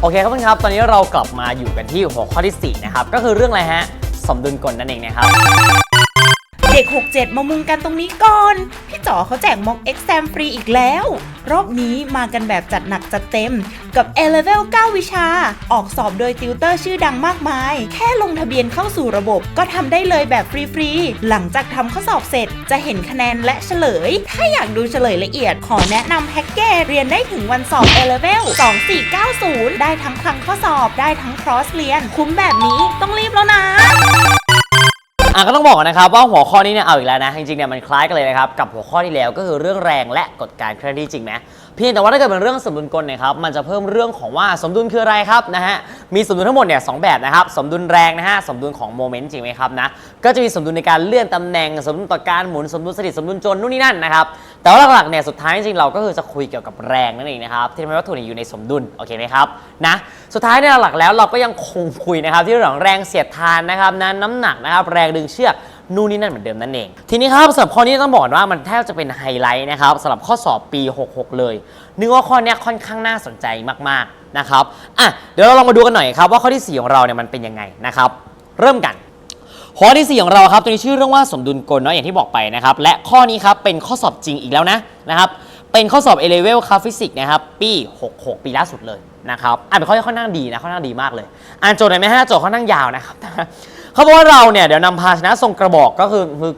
โอเคครับเพื่อนครับ ตอนนี้เรากลับมาอยู่กันที่หัวข้อที่ 4 นะครับ ก็คือเรื่องอะไรฮะ สมดุลกลนั่นเองนะครับ ด็ก 67 มามุงกันตรงนี้ก่อน พี่จ๋อเขาแจกม็อกเอ็กซมฟรีอีกแล้ว รอบนี้มากันแบบจัดหนักจัดเต็มกับ A Level 9 วิชา ออกสอบโดยติวเตอร์ชื่อดังมากมาย แค่ลงทะเบียนเข้าสู่ระบบก็ทำได้เลยแบบฟรีๆ หลังจากทำข้อสอบเสร็จจะเห็นคะแนนและเฉลย ถ้าอยากดูเฉลยละเอียด ขอแนะนำแพ็กเกจเรียนได้ถึงวันสอบ A Level 2490 ได้ทั้งคลังข้อสอบได้ทั้งครอสเรียน คุ้มแบบนี้ต้องรีบแล้วนะ อะก็ต้องบอกนะครับว่าหัวข้อนี้เนี่ยเอาอีกแล้วนะจริงๆเนี่ยมันคล้ายกันเลยนะครับกับหัวข้อที่แล้วก็คือเรื่องแรงและกฎการเคลื่อนที่จริงไหมเพียงแต่ว่าถ้าเกิดเป็นเรื่องสมดุลกลเนี่ยครับมันจะเพิ่มเรื่องของว่าสมดุลคืออะไรครับนะฮะมีสมดุลทั้งหมดเนี่ยสองแบบนะครับสมดุลแรงนะฮะสมดุลของโมเมนต์จริงไหมครับนะก็จะมีสมดุลในการเลื่อนตำแหน่ง สมดุลต่อการหมุนสมดุลสถิตสมดุลจนนู่นนี่นั่นนะครับ แต่ว่าหลักๆเนี่ยสุดท้ายจริงๆเราก็คือจะคุยเกี่ยวกับแรงนั่นเองนะครับที่ทำให้วัตถุเนี่ยอยู่ในสมดุลโอเคไหมครับนะสุดท้ายเนี่ยหลักๆแล้วเราก็ยังคงคุยนะครับที่เรื่องของแรงเสียดทานนะครับนะน้ำหนักนะครับแรงดึงเชือกนู่นนี่นั่นเหมือนเดิมนั่นเอง ทีนี้ครับสำหรับข้อนี้ต้องบอกว่ามันแทบจะเป็นไฮไลท์นะครับสำหรับข้อสอบปี 66 เลยนึกว่าข้อนี้ค่อนข้างน่าสนใจมากๆนะครับอะเดี๋ยวเราลองมาดูกันหน่อยครับว่าข้อที่ 4 ของเราเนี่ยมันเป็นยังไงนะครับเริ่มกัน ข้อที่ 4 ของเราครับตัวนี้ชื่อเรื่องว่าสมดุลกลเนาะอย่างที่บอกไปนะครับ และข้อนี้ครับเป็นข้อสอบจริงอีกแล้วนะนะครับเป็นข้อสอบ A level คาฟิสิกส์นะครับปี 66 ปีล่าสุดเลยนะครับอ่านเป็นข้อที่ค่อนข้างดีนะค่อนข้างดีมากเลย อ่านโจทย์หน่อยไหมฮะโจทย์ค่อนข้างยาวนะครับเขาบอกว่าเราเนี่ยเดี๋ยวนำภาชนะทรงกระบอกก็คือคือ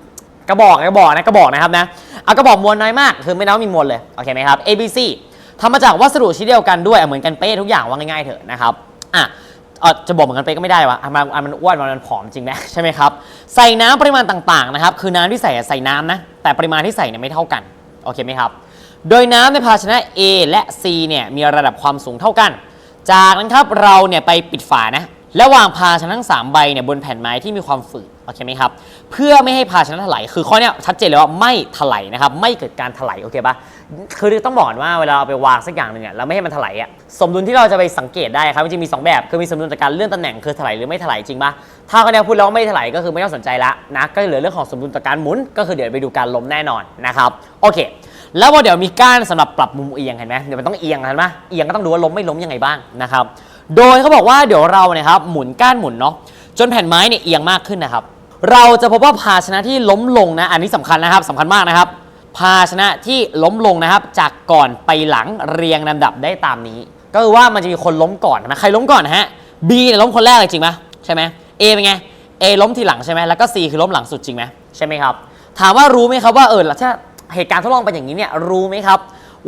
กระบอกกระบอกนะกระบอกนะครับนะเอากระบอกมวลน้อยมากคือไม่น้อยมีมวลเลยโอเคไหมครับ A B C ทำมาจากวัสดุชิ้นเดียวกันด้วยเหมือนกันเป๊ะทุกอย่างว่าง่ายๆเถอะนะครับอะ เออจะบอกเหมือนกันไปก็ไม่ได้วะอันมันอันมันอ้วนมันผอมจริงไหมใช่ไหมครับใส่น้ำปริมาณต่างๆนะครับคือน้ำที่ใส่ใส่น้ำนะแต่ปริมาณที่ใส่เนี่ยไม่เท่ากันโอเคไหมครับโดยน้ำในภาชนะ A และ C เนี่ยมีระดับความสูงเท่ากัน จากนั้นครับเราเนี่ยไปปิดฝานะและวางภาชนะทั้งสามใบเนี่ยบนแผ่นไม้ที่มีความฝืด อเคไหมครับ เพื่อไม่ให้ภาชนะถลายคือข้อเนี้ยชัดเจนเลยว่าไม่ถลายนะครับ ไม่เกิดการถลายโอเคปะคือต้องบอกก่อนว่าเวลาเราไปวางสักอย่างหนึ่งเนี่ยเราไม่ให้มันถลายอะสมดุลที่เราจะไปสังเกตได้ครับจริงมีสองแบบ คือมีสมดุลจากการเลื่อนตำแหน่งคือถลายหรือไม่ถลายจริงปะถ้าเขาเนี่ยพูดแล้วไม่ถลายก็คือไม่ต้องสนใจละนะก็เหลือเรื่องของสมดุลต่อการหมุน ก็คือเดี๋ยวไปดูการล้มแน่นอนนะครับโอเค แล้วพอเดี๋ยวมีก้านสำหรับปรับมุมเอียงเห็นไหมเดี๋ยวมันต้องเอียงเห็นไหมเอียงก็ต้องดูว่าล้มไม่ล้มยังไงบ้างนะครับโดยเขาบอกว่าเดี๋ยวเราเนี่ยครับหมุนก้านหมุนเนาะจนแผ่นไม้เนี่ยเอียงมากขึ้นนะครับ เราจะพบว่าภาชนะที่ล้มลงนะ อันนี้สำคัญนะครับสำคัญมากนะครับ ภาชนะที่ล้มลงนะครับ จากก่อนไปหลังเรียงลำดับได้ตามนี้ ก็คือว่ามันจะมีคนล้มก่อนนะใครล้มก่อนฮะ B เนี่ยล้มคนแรกเลยจริงไหมใช่ไหม A เป็นไง A ล้มทีหลังใช่ไหมแล้วก็ C คือล้มหลังสุดจริงไหมใช่ไหมครับ ถามว่ารู้ไหมครับว่าเออถ้าเหตุการณ์ทดลองเป็นอย่างนี้เนี่ยรู้ไหมครับ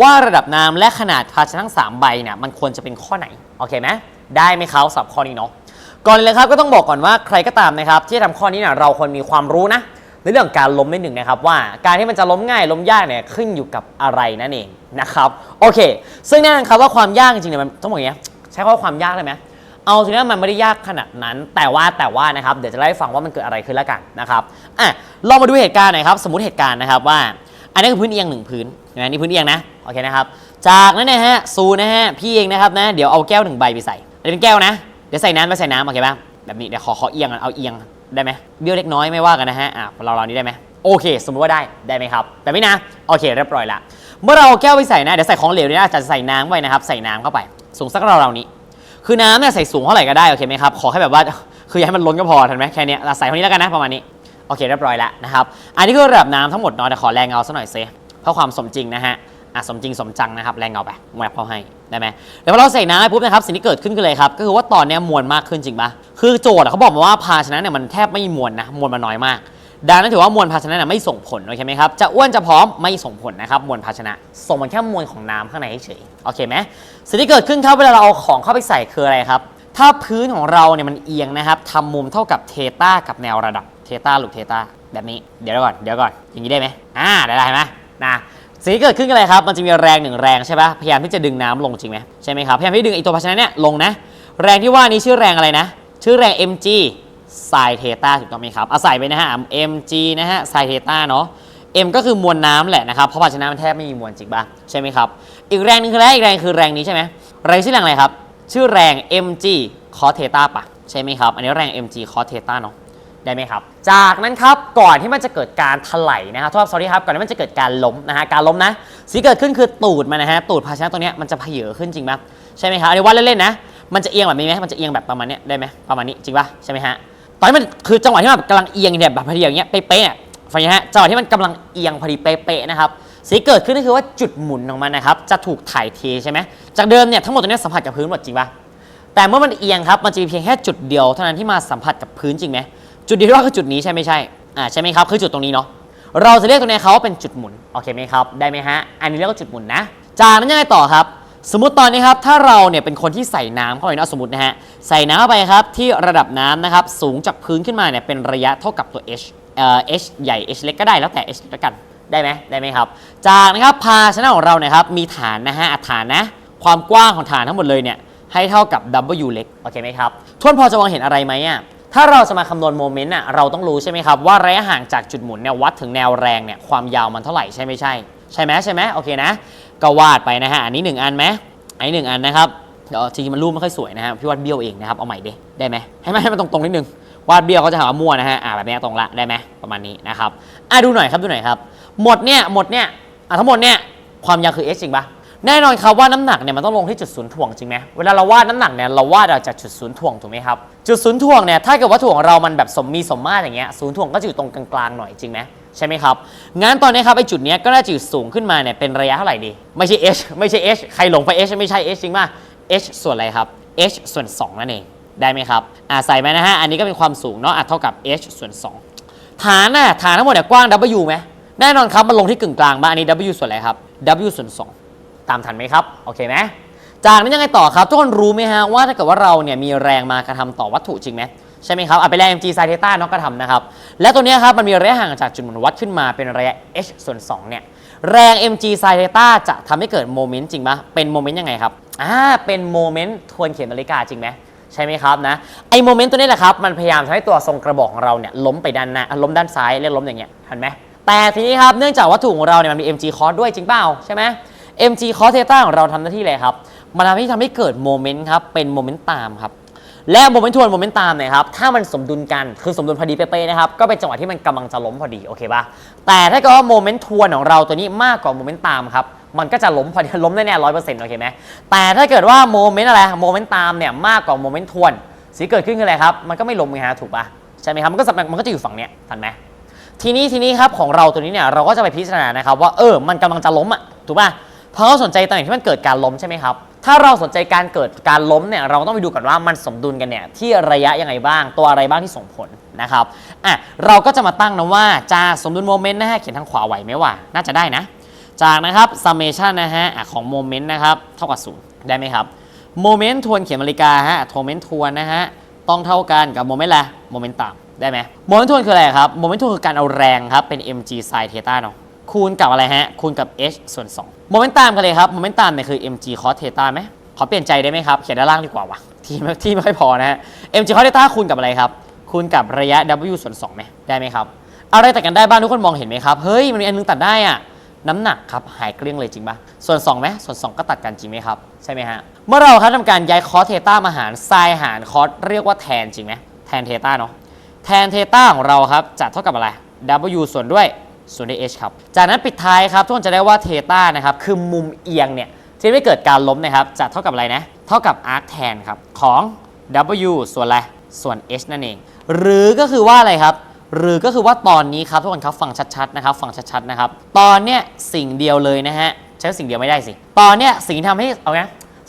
ว่าระดับน้ำและขนาดภาชนะทั้งสามใบเนี่ยมันควรจะเป็นข้อไหนโอเคไหมได้ไหมครับสับข้อนี้เนาะ ก่อนเลยครับก็ต้องบอกก่อนว่าใครก็ตามนะครับที่จะทำข้อนี้เนี่ยเราควรมีความรู้นะในเรื่องการล้มนิดหนึ่งนะครับว่าการที่มันจะล้มง่ายล้มยากเนี่ยขึ้นอยู่กับอะไรนั่นเองนะครับโอเค ซึ่งแน่นอนครับว่าความยากจริงๆเนี่ยมันต้องบอกอย่างเงี้ใช้คำว่าความยากได้ไหมเอาจริงๆมันไม่ได้ยากขนาดนั้น แต่ว่าแต่ว่านะครับเดี๋ยวจะเล่าให้ฟังว่ามันเกิดอะไรขึ้นแล้วกันนะครับอะลองมาดูเหตุการณ์หน่อยครับสมมติเหตุการณ์นะครับว่า อันนี้คือพื้นเอียงหนึ่งพื้นนไหมนี่พื้นเอียงนะโอเคนะครับจากนั้นนะฮะซูนะฮะพี่เองนะครับนะเดี๋ยวเอาแก้วหนึ่งใบไปใส่เป็นแก้วนะ ดี๋ยวใส่น้ำไปใส่น้ำโอเคป่ะแบบนี้เดี๋ยวขอขอเอียงก่อนเอาเอียงได้ไหมเบี้ยวเล็กน้อยไม่ว่ากันนะฮะอะเราเรานี้ได้ไหมโอเค สมมติว่าได้ได้ไหมครับแต่ไม่นะโอเคเรียบร้อยละเมื่อเราแก้วไปใส่นะเดี๋ยวใส่ของเหลวเนี่ยจะใส่น้ำไว้นะครับ ใส่น้ำเข้าไป สูงสักเราเรานี้ คือน้ำเนี่ยใส่สูงเท่าไหร่ก็ได้โอเคไหมครับขอแค่แบบว่าคืออย่าให้มันล้นก็พอทันไหมแค่นี้เราใส่เท่านี้แล้วกันนะประมาณนี้โอเคเรียบร้อยแล้วนะครับอันนี้คือระดับน้ำทั้งหมดเนาะแต่ขอแรงเงาสักหน่อยเซเพื่อความสมจริงนะฮะ อะสมจริงสมจังนะครับแรงเงาไปแวบเข้าให้ได้ไหมแล้วพอเราใส่น้ำไปปุ๊บนะครับสิ่งที่เกิดขึ้นคืออะไรครับก็คือว่าตอนนี้มวลมากขึ้นจริงปะคือโจทย์เขาบอกมาว่าภาชนะเนี่ยมันแทบไม่มีมวลนะมวลมันน้อยมาก ดังนั้นถือว่ามวลภาชนะเนี่ยไม่ส่งผลโอเคไหมครับจะอ้วนจะพร้อมไม่ส่งผลนะครับมวลภาชนะ ส่งมันแค่มวลของน้ำข้างในเฉยโอเคไหมสิ่งที่เกิดขึ้นครับเวลาเราเอาของเข้าไปใส่คืออะไรครับถ้าพื้นของเราเนี่ยมันเอียงนะครับทำมุมเท่ากับเทต้ากับแนวระดับเทต้าลูกเทต้าแบบนี้เดี๋ยวก่อนเดี๋ยวก่อนอย่างนี้ได้ไหมอ่าได้ได้ไหมนะ สิ่งที่เกิดขึ้นคือะไรครับ มันจะมีแรงหนึ่งแรงใช่ปะพยายามที่จะดึงน้ำลงจริงไหมใช่ไหมครับ พยายามที่ดึงไอตัวภาชนะเนี่ยลงนะ แรงที่ว่านี้ชื่อแรงอะไรนะ ชื่อแรง mg ไซเทต้าถูกต้องไหมครับเอาใส่ไปนะฮะ mg นะฮะไซเทต้าเนาะ m ก็คือมวลน้ำแหละนะครับ เพราะภาชนะมันแทบไม่มีมวลจริงป่ะใช่ไหมครับ อีกแรงหนึงคืออะไรอีกแรงคือแรงนี้ใช่ไหมแรงชื่อแรงอะไรครับ ชื่อแรง mg cos เทต้าป่ะใช่ไหมครับ อันนี้แรง mg cos เทต้าเนาะ ได้ไหมครับ จากนั้นครับก่อนที่มันจะเกิดการถลายนะครับโทษ sorry ครับก่อนที่มันจะเกิดการล้มนะฮะการล้มนะสิ่งที่เกิดขึ้นคือตูดมันนะฮะตูดภาชนะตัวเนี้ยมันจะเพเยอขึ้นจริงปะใช่ไหมครับอันนี้วัดเล่นๆนะมันจะเอียงแบบนี้ไหมมันจะเอียงแบบประมาณนี้ได้ไหมประมาณนี้จริงป่ะใช่ไหมฮะตอนนี้มันคือจังหวะที่มันกำลังเอียงเนี่ยแบบพอดีอย่างเงี้ยเป๊ะๆฟังนะฮะจังหวะที่มันกำลังเอียงพอดีเป๊ะๆนะครับสิ่งที่เกิดขึ้นก็คือว่าจุดหมุนของมันนะครับจะถูกถ่ายเทใช่ไหมจากเดิมเนี่ยทั้งหมดตัวนี้สัมผัสกับพื้นหมดจริงป่ะแต่เมื่อมันเอียงครับมันจะมีเพียงแค่จุดเดียวเท่านั้นที่มาสัมผัสกับพื้นจริงไหม จุดเดียวที่ว่าคือจุดนี้ใช่ไม่ใช่อ่าใช่ไหมครับคือจุดตรงนี้เนาะเราจะเรียกตรงนี้เขาว่าเป็นจุดหมุนโอเคไหมครับได้ไหมฮะอันนี้เรียกว่าจุดหมุนนะ จากนั้นยังไงต่อครับ สมมติตอนนี้ครับถ้าเราเนี่ยเป็นคนที่ใส่น้ำเข้าไปนะสมมตินะฮะใส่น้ำเข้าไปครับที่ระดับน้ำนะครับสูงจากพื้นขึ้นมาเนี่ยเป็นระยะเท่ากับตัว h เอ่อ h ใหญ่ h เล็กก็ได้แล้วแต่ h ล้วกันได้ไหมได้ไหมครับ จากนะครับภาชนะของเราเนี่ยครับมีฐานนะฮะอะฐานนะความกว้างของฐานทั้งหมดเลยเนี่ยให้เท่ากับ w เล็กโอเคไหมครับทวนพอจะมองเห็นอะไรไหมอะ ถ้าเราจะมาคำนวณโมเมนต์อะเราต้องรู้ใช่ไหมครับว่าระยะห่างจากจุดหมุนเนี่ยวัดถึงแนวแรงเนี่ยความยาวมันเท่าไหร่ใช่ไม่ใช่ ใช่ไหมใช่ไหมโอเคนะ ก็วาดไปนะฮะอันนี้หนึ่งอันไหมอันนี้หนึ่งอันนะครับเดี๋ยวจริงๆมันรูปไม่ค่อยสวยนะครับพี่วาดเบี้ยวเองนะครับเอาใหม่ดิได้ไหมให้มันให้มันตรงๆนิดนึงวาดเบี้ยวเขาจะหาว่ามั่วนะฮะอ่าแบบนี้ตรงละได้ไหมประมาณนี้นะครับอะดูหน่อยครับดูหน่อยครับ หมดเนี่ยหมดเนี่ยอะทั้งหมดเนี่ยความยาวคือ h จริงปะแน่นอนครับว่าน้ำหนักเนี่ยมันต้องลงที่จุดศูนย์ถ่วงจริงไหมเวลาเราวาดน้ำหนักเนี่ยเราวาดจากจุดศูนย์ถ่วงถูกไหมครับ จุดศูนย์ถ่วงเนี่ยถ้าเกิดวัตถุของเรามันแบบสมมีสมมาตรอย่างเงี้ยศูนย์ถ่วงก็จะอยู่ตรงกลางๆหน่อยจริงไหมใช่ไหมครับงั้นตอนนี้ครับไอจุดเนี้ยก็น่าจะอยู่สูงขึ้นมาเนี่ยเป็นระยะเท่าไหร่ดี ไม่ใช่ h ไม่ใช่ h ใครหลงไป h ไม่ใช่ h จริงป่ะ h ส่วนอะไรครับ h ส่วน 2 นั่นเองได้ไหมครับอ่าใส่ไหมนะฮะอันนี้ก็เป็นความสูงเนาะอะเท่ากับ h ส่วน 2 ฐานน่ะฐานทั้งหมดเนี่ยกว้าง w ไหมแน่นอนครับมันลงที่กึ่งกลางบ้างอันนี้ w ส่วนอะไรครับ w ส่วน 2 ตามทันไหมครับโอเคไหม จากนั้นยังไงต่อครับ ทุกคนรู้ไหมฮะว่าถ้าเกิดว่าเราเนี่ยมีแรงมากระทำต่อวัตถุจริงไหมใช่ไหมครับเอะเป็นแรง mg sin theta เนาะกระทำนะครับ และตัวนี้ครับมันมีระยะห่างจากจุดหมุนวัดขึ้นมาเป็นระยะ h ส่วน2เนี่ยแรง mg sin theta จะทำให้เกิดโมเมนต์จริงปะเป็นโมเมนต์ยังไงครับอ่าเป็นโมเมนต์ทวนเข็มนาฬิกาจริงไหมใช่ไหมครับนะไอโมเมนต์ตัวนี้แหละครับมันพยายามทำให้ตัวทรงกระบอกของเราเนี่ยล้มไปด้านหน้าล้มด้านซ้ายเรียกล้มอย่างเงี้ยเห็นไหมแต่ทีนี้ครับเนื่องจากวัตถุของเราเนี่ยมันมี mg cos ด้วยจริงเปล่าใช่ไหม mg cos theta ของเราทำหน้าที่อะไรครับ มันทำให้ทำให้เกิดโมเมนต์ครับเป็นโมเมนต์ตามครับและโมเมนต์ทวนโมเมนต์ตามเนี่ยครับถ้ามันสมดุลกันคือสมดุลพอดีเป๊ะๆนะครับก็เป็นจังหวะที่มันกำลังจะล้มพอดีโอเคป่ะแต่ถ้าเกิดว่าโมเมนต์ทวนของเราตัวนี้มากกว่าโมเมนต์ตามครับมันก็จะล้มพอดีล้มแน่ๆร้อยเปอร์เซ็นต์โอเคไหมแต่ถ้าเกิดว่าโมเมนต์อะไรโมเมนต์ตามเนี่ยมากกว่าโมเมนต์ทวนสิ่งที่เกิดขึ้นคืออะไรครับมันก็ไม่ล้มไงฮะถูกป่ะใช่ไหมครับมันก็จะมันก็จะอยู่ฝั่งเนี้ยทันไหมทีนี้ทีนี้ครับของเราตัวนี้เนี่ยเราก็จะไปพิจารณานะครับว่าเออมันกำลังจะล้มอะถูกป่ะเพราะเราสนใจตำแหน่งที่มันเกิดการล้มใช่ไหมครับ ถ้าเราสนใจการเกิดการล้มเนี่ยเราต้องไปดูก่อนว่ามันสมดุลกันเนี่ยที่ระยะยังไงบ้างตัวอะไรบ้างที่ส่งผลนะครับอะเราก็จะมาตั้งนะว่าจะสมดุลโมเมนต์นะฮะเขียนทางขวาไหวไหมวะน่าจะได้นะ จากนะครับ summation นะฮะของโมเมนต์นะครับเท่ากับศูนย์ได้ไหมครับโมเมนต์ทวนเขียนนาฬิกาฮะโมเมนต์ทวนนะฮะต้องเท่ากันกับโมเมนต์อะไรโมเมนต์ต่ำได้ไหมโมเมนต์ทวนคืออะไรครับโมเมนต์ทวนคือการเอาแรงครับเป็น mg sin theta เนาะ คูณกับอะไรฮะ คูณกับ h ส่วน2โมเมนต์ตามกันเลยครับ โมเมนต์ตามเนี่ยคือ mg cos theta ไหมขอเปลี่ยนใจได้ไหมครับ เขียนด้านล่างดีกว่าวะที่ไม่ที่ไม่ค่อยพอนะฮะ mg cos theta คูณกับอะไรครับ คูณกับระยะ w ส่วน2ไหมได้ไหมครับ อะไรตัดกันได้บ้างทุกคนมองเห็นไหมครับ เฮ้ย มันมีอันนึงตัดได้อะน้ำหนักครับหายเกลี้ยงเลยจริงปะส่วน2ไหมส่วน 2 ก็ตัดกันจริงไหมครับ ใช่ไหมฮะ เมื่อเราครับทำการย้ายคอสเทต้ามาหารไซหารคอสเรียกว่าแทนจริงไหมแทนเทต้าเนาะแทนเทต้าของเราครับจะเท่ากับอะไร w ส่วนด้วย ส่วนด้วย h ครับ จากนั้นปิดท้ายครับทุกคนจะได้ว่าเทต้านะครับคือมุมเอียงเนี่ยที่ไม่เกิดการล้มนะครับจะเท่ากับอะไรนะ เท่ากับ arc tan ครับของ w ส่วนอะไรส่วน h นั่นเอง หรือก็คือว่าอะไรครับ หรือก็คือว่าตอนนี้ครับทุกคนครับฟังชัดๆนะครับฟังชัดๆนะครับตอนเนี้ยสิ่งเดียวเลยนะฮะใช้สิ่งเดียวไม่ได้สิตอนเนี้ยสิ่งที่ทำให้เอาไง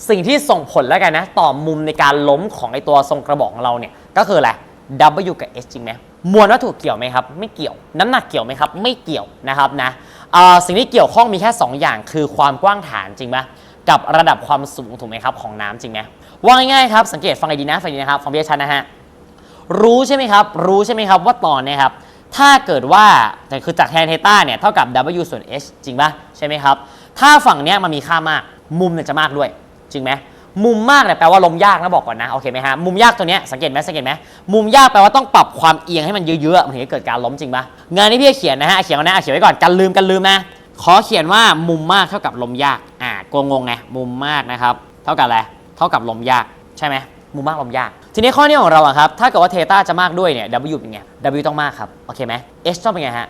สิ่งที่ส่งผลแล้วกันนะ ต่อมุมในการล้มของไอตัวทรงกระบอกของเราเนี่ยก็คืออะไร W กับ H จริงไหม มวลวัตถุเกี่ยวไหมครับ ไม่เกี่ยว น้ำหนักเกี่ยวไหมครับ ไม่เกี่ยวนะครับนะสิ่งที่เกี่ยวข้องมีแค่ 2 อย่างคือความกว้างฐานจริงไหมกับระดับความสูงถูกไหมครับของน้ำจริงไหมว่าง่ายๆครับสังเกตฟังดีนะฟังดีนะครับฟังพี่ชัดนะฮะรู้ใช่ไหมครับรู้ใช่ไหมครับว่าตอนเนี้ครับถ้าเกิดว่าแต่คือจากแทนเทต้าเนี่ยเท่ากับ w ส่วน h จริงป่ะใช่ไหมครับ ถ้าฝั่งเนี้ยมันมีค่ามากมุมเนี่ยจะมากด้วย จริงไหม มุมมากเนี่ยแปลว่าลมยากนะบอกก่อนนะโอเคไหมฮะมุมยากตัวเนี้ยสังเกตไหมสังเกตไหมมุมยากแปลว่าต้องปรับความเอียงให้มันเยอะๆมันถึงจะเกิดการล้มจริงปะงานที่พี่จะเขียนนะฮะเขียนไว้นะเขียนไว้ก่อนกันลืมกันลืมนะขอเขียนว่ามุมมากเท่ากับลมยากอ่ากงงไงมุมมากนะครับเท่ากับอะไรเท่ากับลมยากใช่ไหมมุมมากลมยาก ทีนี้ข้อนี้ของเราอะครับถ้าเกิดว่าเทต้าจะมากด้วยเนี่ย W เป็นไง W ต้องมากครับโอเคไหม H ต้องเป็นไงฮะ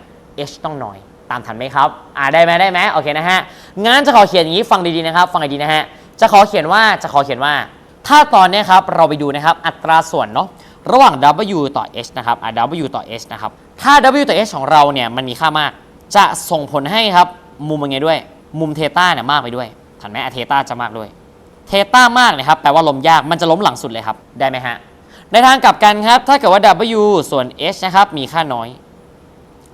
H ต้องน้อย ตามทันไหมครับอ่าได้ไหมได้ไหมโอเคนะฮะงั้นจะขอเขียนอย่างนี้ฟังดีๆนะครับ ฟังดีๆนะฮะ จะขอเขียนว่าจะขอเขียนว่า ถ้าตอนนี้ครับเราไปดูนะครับอัตราส่วนเนาะระหว่าง W ต่อ H นะครับอะ W ต่อ H นะครับถ้า W ต่อ H ของเราเนี่ยมันมีค่ามาก จะส่งผลให้ครับมุมเป็นไงด้วย มุมเทต้าเนี่ยมากไปด้วยทันไหมอะเทต้าจะมากด้วยเทต้ามากนะครับแปลว่าล้มยากมันจะล้มหลังสุดเลยครับได้ไหมฮะในทางกลับกันครับ ถ้าเกิดว่า W ส่วน H นะครับมีค่าน้อย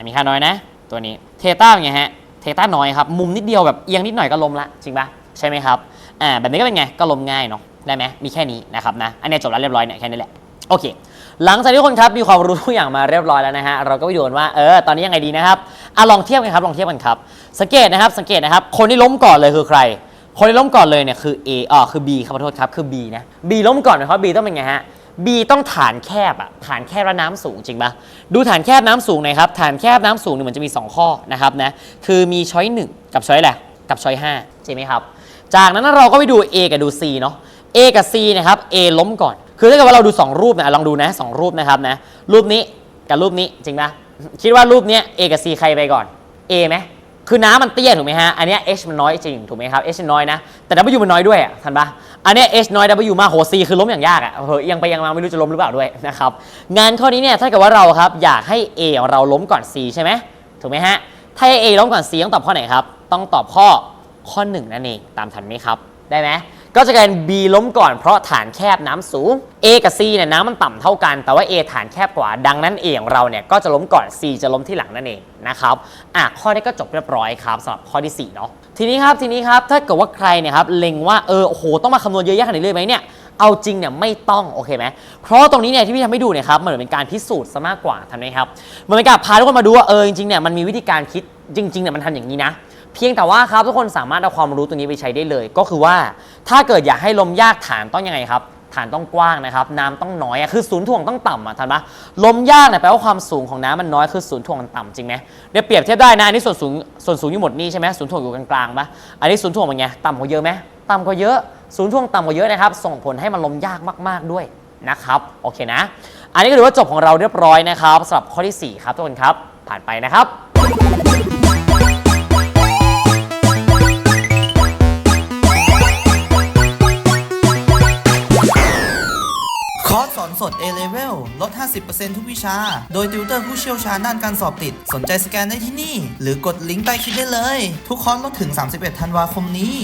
มีค่าน้อยนะ ตัวนี้เทต้าเป็นไงฮะเทต้าน้อยครับมุมนิดเดียวแบบเอียงนิดหน่อยก็ล้มละจริงปะใช่ไหมครับ อ่าแบบนี้ก็เป็นไงก็ล้มง่ายเนาะได้ไหมมีแค่นี้นะครับนะอันนี้จบแล้วเรียบร้อยเนี่ยแค่นี้แหละโอเค หลังจากที่ทุกคนครับมีความรู้ทุกอย่างมาเรียบร้อยแล้วนะฮะเราก็ไปดูกันว่าเออตอนนี้ยังไงดีนะครับอะลองเทียบกันครับลองเทียบกันครับ สังเกตนะครับสังเกตนะครับ คนที่ล้มก่อนเลยคือใคร คนที่ล้มก่อนเลยเนี่ยคือ A อ่าคือ B ครับขอโทษครับคือ B นะ B ล้มก่อนนะครับ B ต้องเป็นไงฮะ B ต้องฐานแคบอะฐานแคบและน้ำสูงจริงปะดูฐานแคบน้ำสูงหน่อยครับฐานแคบน้ำสูงเนี่ยมันจะมี 2 ข้อนะครับนะคือมีช้อย1กับช้อยอะไรกับช้อย5ใช่ไหมครับ จากนั้นเราก็ไปดู A กับดู C เนาะ A กับ C นะครับ A ล้มก่อน คือถ้าเกิดว่าเราดู 2 รูปนะลองดูนะสองรูปนะครับนะ รูปนี้กับรูปนี้จริงปะคิดว่ารูปนี้ A กับ C ใครไปก่อน A ไหมคือน้ำมันเตี้ยถูกไหมฮะ อันนี้ H มันน้อยจริงถูกไหมครับ H น้อยนะ แต่ W มันน้อยด้วยอะทันปะอันนี้ H น้อย W มากโห C คือล้มอย่างยากอะเฮ้ยยังไปยังมาไม่รู้จะล้มหรือเปล่าด้วยนะครับ งานข้อนี้เนี่ยถ้าเกิดว่าเราครับอยากให้ A ของเราล้มก่อน C ใช่ไหมถูกไหมฮะ ถ้าให้ A ล้มก่อน C ต้องตอบข้อไหนครับ ต้องตอบข้อ ข้อ 1 นั่นเอง ตามทันไหมครับ ได้ไหมก็จะกลายเป็น B ล้มก่อนเพราะฐานแคบน้ำสูง A กับ C เนี่ยน้ำมันต่ำเท่ากัน แต่ว่า A ฐานแคบกว่า ดังนั้น A ของเราเนี่ยก็จะล้มก่อน C จะล้มที่หลังนั่นเองนะครับ อะข้อนี้ก็จบเรียบร้อยครับสำหรับข้อที่4เนาะ ทีนี้ครับทีนี้ครับถ้าเกิดว่าใครเนี่ยครับเล็งว่าเออโอ้โหต้องมาคำนวณเยอะแยะขนาดนี้เลยไหมเนี่ยเอาจริงเนี่ยไม่ต้องโอเคไหม เพราะตรงนี้เนี่ยที่พี่ทำให้ดูเนี่ยครับมันเหมือนเป็นการพิสูจน์ซะมากกว่าทำไหมครับ มันเป็นการพาทุกคนมาดูว่าเออจริงๆเนี่ยมันมีวิธีการคิดจริงๆเนี่ยมันทำอย่างนี้นะ เพียงแต่ว่าครับทุกคนสามารถเอาความรู้ตรงนี้ไปใช้ได้เลย ก็คือว่าถ้าเกิดอยากให้ลมยากฐานต้องยังไงครับฐานต้องกว้างนะครับ น้ำต้องน้อยอคือศูนย์ถ่วงต้องต่ำอะทันปะลมยากเนี่ยแปลว่าความสูงของน้ำมันน้อยคือศูนย์ถ่วงมันต่ำจริงไหมเดี๋ยวเปรียบเทียบได้นะอันนี้ส่วนสูงส่วนสูงอยู่หมดนี่ใช่ไหมศูนย์ถ่วงอยู่กลางๆปะอันนี้ศูนย์ถ่วงเป็นไงต่ำกว่าเยอะไหมต่ำกว่าเยอะศูนย์ถ่วงต่ำกว่าเยอะนะครับ ส่งผลให้มันลมยากมากๆด้วยนะครับโอเคนะ อันนี้ก็ถือว่าจบของเราเรียบร้อยนะครับสำหรับข้อที่สี่ครับทุกคนครับ ผ่านไปนะครับ สด A-Level ลด 50%ทุกวิชา โดยติวเตอร์ผู้เชี่ยวชาญด้านการสอบติด สนใจสแกนได้ที่นี่ หรือกดลิงก์ใต้คลิปได้เลย ทุกคอร์สลดถึง 31 ธันวาคมนี้